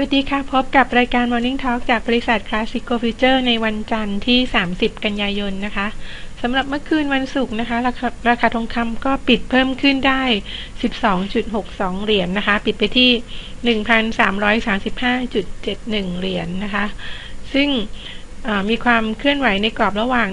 สวัสดีค่ะ พบกับรายการ Morning Talk จากบริษัท Classico Future ในวันจันทร์ที่ 30 กันยายนนะคะสำหรับเมื่อคืนวันศุกร์นะคะราคาราคาทองคำก็ปิดเพิ่มขึ้นได้ 12.62 เหรียญนนะคะ ปิดไปที่ 1,335.71 เหรียญนนะคะ ซึ่งมีความเคลื่อนไหวในกรอบระหว่าง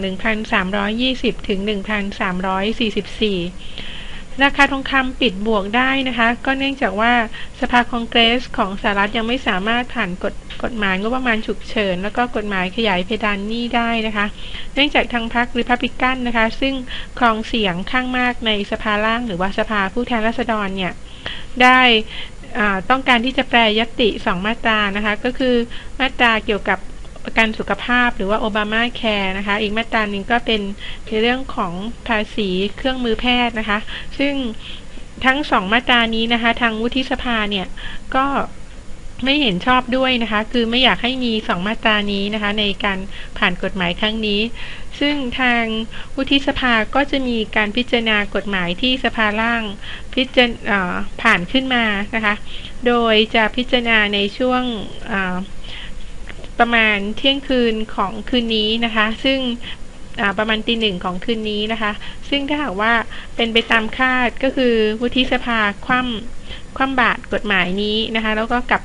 1,320 ถึง 1,344 ราคาทองคำปิดบวกได้นะคะ ก็เนื่องจากว่าสภาคองเกรสของสหรัฐยังไม่สามารถผ่านกฎกฎหมายงบประมาณฉุกเฉิน แล้วก็กฎหมายขยายเพดานหนี้ได้นะคะ เนื่องจากทางพรรคริพับลิกันนะคะ ซึ่งครองเสียงข้างมากในสภาล่าง หรือว่าสภาผู้แทนราษฎรเนี่ยได้ต้องการที่จะแปรยติ 2 มาตรานะคะ ก็คือมาตราเกี่ยวกับ ประกันสุขภาพหรือว่าโอบามาแคร์นะคะ อีกมาตราหนึ่งก็เป็นในเรื่องของภาษีเครื่องมือแพทย์นะคะ ซึ่งทั้งสองมาตรานี้นะคะ ทางวุฒิสภาเนี่ยก็ไม่เห็นชอบด้วยนะคะ คือไม่อยากให้มีสองมาตรานี้นะคะ ในการผ่านกฎหมายครั้งนี้ ซึ่งทางวุฒิสภาก็จะมีการพิจารณากฎหมายที่สภาล่างพิจารณาผ่านขึ้นมานะคะ โดยจะพิจารณาในช่วง ประมาณเที่ยงคืนของคืนนี้นะคะ ซึ่งประมาณตีหนึ่งของคืนนี้นะคะ ซึ่งถ้าหากว่าเป็นไปตามคาดก็คือวุฒิสภาคว่ำคว่ำบาตรกฎหมายนี้นะคะ แล้วก็กลับ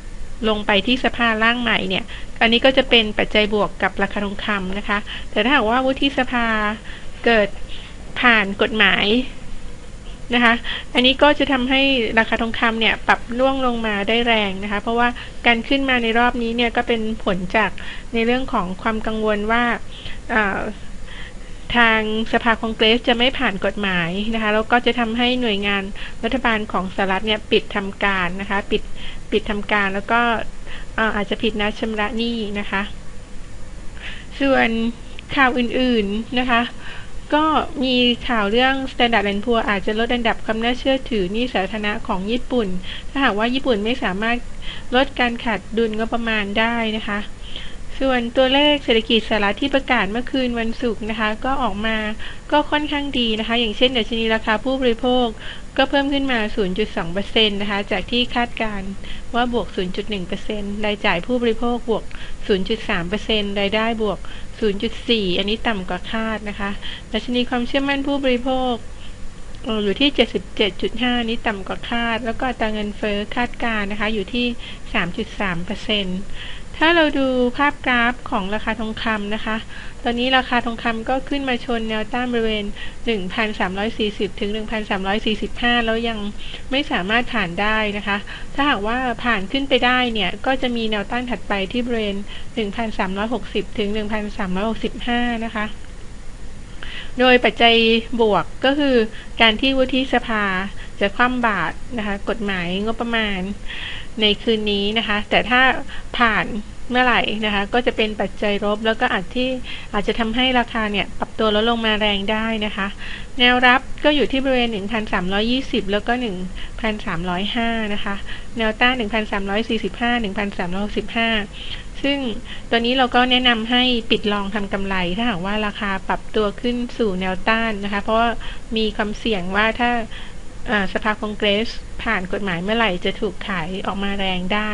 ลงไปที่สภาร่างใหม่เนี่ย อันนี้ก็จะเป็นปัจจัยบวกกับราคาทองคำนะคะ แต่ถ้าหากว่าวุฒิสภาเกิดผ่านกฎหมาย นะคะ อันนี้ก็จะทำให้ราคาทองคำเนี่ยปรับล่วงลงมาได้แรงนะคะ เพราะว่าการขึ้นมาในรอบนี้เนี่ยก็เป็นผลจากในเรื่องของความกังวลว่าทางสภาคองเกรสจะไม่ผ่านกฎหมายนะคะแล้วก็จะทำให้หน่วยงานรัฐบาลของสหรัฐเนี่ยปิดทำการนะคะ ปิดปิดทำการแล้วก็อาจจะผิดนัดชำระหนี้นะคะ ส่วนข่าวอื่นๆนะคะ ก็มีข่าวเรื่อง Standard p o o r อาจจะลดอันดับความน่าเชื่อถือนี่สาธารณะของญี่ปุ่น ถ้าหากว่าญี่ปุ่นไม่สามารถลดการขาดดุลงบประมาณได้นะคะ ส่วนตัวเลขเศรษฐกิจสหรัฐที่ประกาศเมื่อคืนวันศุกร์นะคะ ก็ออกมาก็ค่อนข้างดีนะคะ อย่างเช่นดัชนีราคาผู้บริโภคก็เพิ่มขึ้นมา 0.2%นะคะ จากที่คาดการว่าบวก 0.1%รายจ่ายผู้บริโภคบวก 0.3%รายได้บวก 0.4 อันนี้ต่ำกว่าคาดนะคะ ดัชนีความเชื่อมั่นผู้บริโภคอยู่ที่ 77.5 นี้ต่ำกว่าคาด แล้วก็ตาเงินเฟ้อคาดการนะคะ อยู่ที่ 3.3% ถ้าเราดูภาพกราฟของราคาทองคำนะคะ ตอนนี้ราคาทองคำก็ขึ้นมาชนแนวต้านบริเวณ 1,340 ถึง 1,345 แล้วยังไม่สามารถผ่านได้นะคะ ถ้าหากว่าผ่านขึ้นไปได้เนี่ย ก็จะมีแนวต้านถัดไปที่บริเวณ 1,360 ถึง 1,365 นะคะโดยปัจจัยบวกก็คือการที่วุฒิสภา จะคว่ำบาตรนะคะ กฎหมายงบประมาณในคืนนี้นะคะ แต่ถ้าผ่านเมื่อไหร่นะคะ ก็จะเป็นปัจจัยลบแล้วก็อาจที่อาจจะทำให้ราคาเนี่ยปรับตัวลดลงมาแรงได้นะคะ แนวรับก็อยู่ที่บริเวณ 1,320 แล้วก็ 1,305 นะคะ แนวต้าน 1,345 1,365 ซึ่งตัวนี้เราก็แนะนำให้ปิดลองทำกำไร ถ้าหากว่าราคาปรับตัวขึ้นสู่แนวต้านนะคะ เพราะมีความเสี่ยงว่าถ้า สภาคองเกรส ผ่านกฎหมายเมื่อไหร่จะถูกขายออกมาแรงได้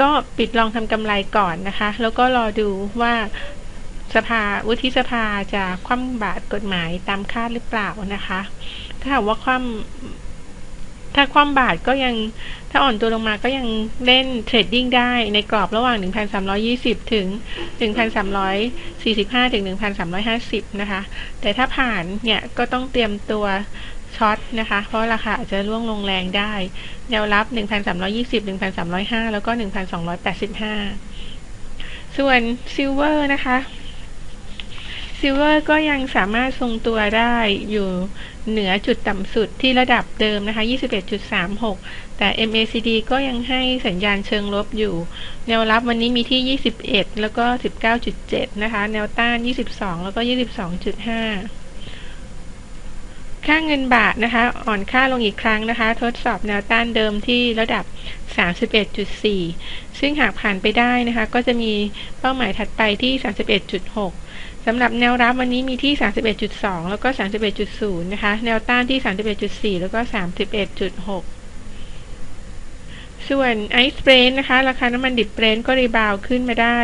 ก็ปิดลองทำกำไรก่อนนะคะ แล้วก็รอดูว่าสภาวุฒิสภาจะคว่ำบาตรกฎหมายตามคาดหรือเปล่านะคะ ถ้าหากว่าคว่ำถ้าคว่ำบาตรก็ยังถ้าอ่อนตัวลงมาก็ยังเล่นเทรดดิ้งได้ในกรอบระหว่าง 1,320 ถึง 1,345 ถึง 1,350 นะคะ แต่ถ้าผ่านเนี่ยก็ต้องเตรียมตัว ช็อตนะคะ เพราะราคาอาจจะร่วงลงแรงได้ แนวรับ 1,320 1,305 แล้วก็ 1,285 ส่วนซิลเวอร์นะคะซิลเวอร์ก็ยังสามารถทรงตัวได้อยู่เหนือจุดต่ำสุดที่ระดับเดิมนะคะ 21.36 แต่ MACD ก็ยังให้สัญญาณเชิงลบอยู่ แนวรับวันนี้มีที่ 21 แล้วก็ 19.7 นะคะ แนวต้าน 22 แล้วก็ 22.5 ค่าเงินบาทนะคะ อ่อนค่าลงอีกครั้งนะคะ ทดสอบแนวต้านเดิมที่ระดับ 31.4 ซึ่งหากผ่านไปได้นะคะ ก็จะมีเป้าหมายถัดไปที่ 31.6สำหรับแนวรับวันนี้มีที่ 31.2 แล้วก็ 31.0 นะคะ แนวต้านที่ 31.4 แล้วก็ 31.6ส่วนไอซ์เบรนนะคะ ราคาน้ำมันดิบเบรนก็รีบาวขึ้นมาได้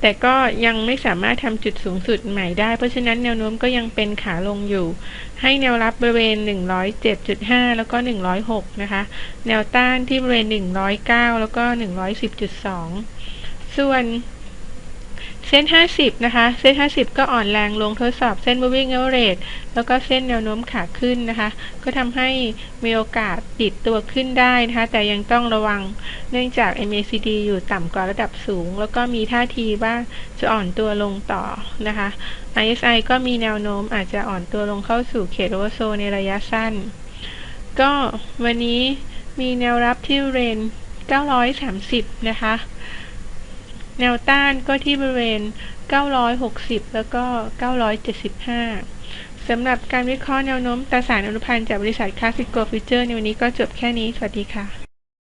แต่ก็ยังไม่สามารถทำจุดสูงสุดใหม่ได้ เพราะฉะนั้นแนวโน้มก็ยังเป็นขาลงอยู่ ให้แนวรับบริเวณ 107.5 แล้วก็ 106 นะคะ แนวต้านที่บริเวณ 109 แล้วก็ 110.2 ส่วน เส้น 50 นะคะ เส้น 50 ก็อ่อนแรงลงทดสอบเส้น moving average แล้วก็เส้นแนวโน้มขาขึ้นนะคะ ก็ทำให้มีโอกาสติดตัวขึ้นได้นะคะ แต่ยังต้องระวังเนื่องจาก MACD อยู่ต่ำกว่าระดับสูง แล้วก็มีท่าทีว่าจะอ่อนตัวลงต่อนะคะ RSI ก็มีแนวโน้มอาจจะอ่อนตัวลงเข้าสู่เขตโอเวอร์โซในระยะสั้น ก็วันนี้มีแนวรับที่เรน 930 นะคะ แนวต้านก็ที่บริเวณ 960 แล้วก็ 975 สำหรับการวิเคราะห์แนวโน้มตราสารอนุพันธ์จากบริษัทคลาสสิโกฟิเจอร์ในวันนี้ก็จบแค่นี้ สวัสดีค่ะ